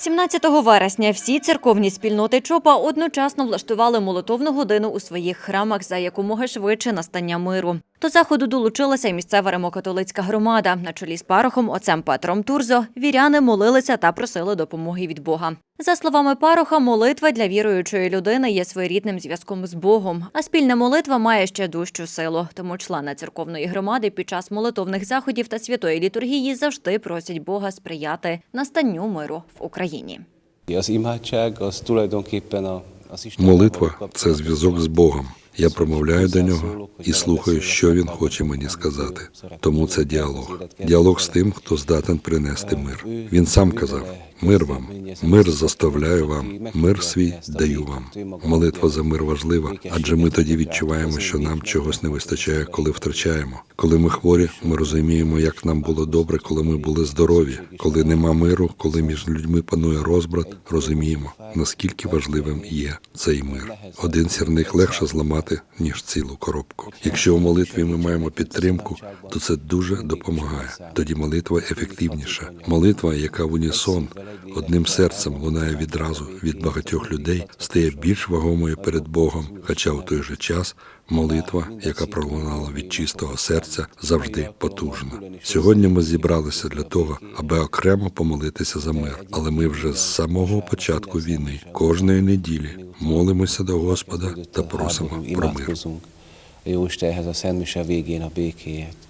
17 вересня всі церковні спільноти ЧОПа одночасно влаштували молитовну годину у своїх храмах за якомога швидше настання миру. До заходу долучилася й місцева римокатолицька громада. На чолі з парохом отцем Петром Турзо віряни молилися та просили допомоги від Бога. За словами пароха, молитва для віруючої людини є своєрідним зв'язком з Богом, а спільна молитва має ще дужчу силу. Тому члени церковної громади під час молитовних заходів та святої літургії завжди просять Бога сприяти настанню миру в Україні. Молитва це зв'язок з Богом. Я промовляю до нього і слухаю, що він хоче мені сказати. Тому це діалог. Діалог з тим, хто здатен принести мир. Він сам казав: мир вам, мир заставляю вам, мир свій даю вам. Молитва за мир важлива, адже ми тоді відчуваємо, що нам чогось не вистачає, коли втрачаємо. Коли ми хворі, ми розуміємо, як нам було добре, коли ми були здорові. Коли нема миру, коли між людьми панує розбрат, розуміємо, наскільки важливим є цей мир. Один сірник легше зламати, ніж цілу коробку. Якщо у молитві ми маємо підтримку, то це дуже допомагає. Тоді молитва ефективніша. Молитва, яка в унісон одним серцем лунає відразу від багатьох людей, стає більш вагомою перед Богом, хоча в той же час молитва, яка пролунала від чистого серця, завжди потужна. Сьогодні ми зібралися для того, аби окремо помолитися за мир. Але ми вже з самого початку війни кожної неділі молимося до Господа та просимо про мир. Jó Istenhez a Szent Mise végén a békéért.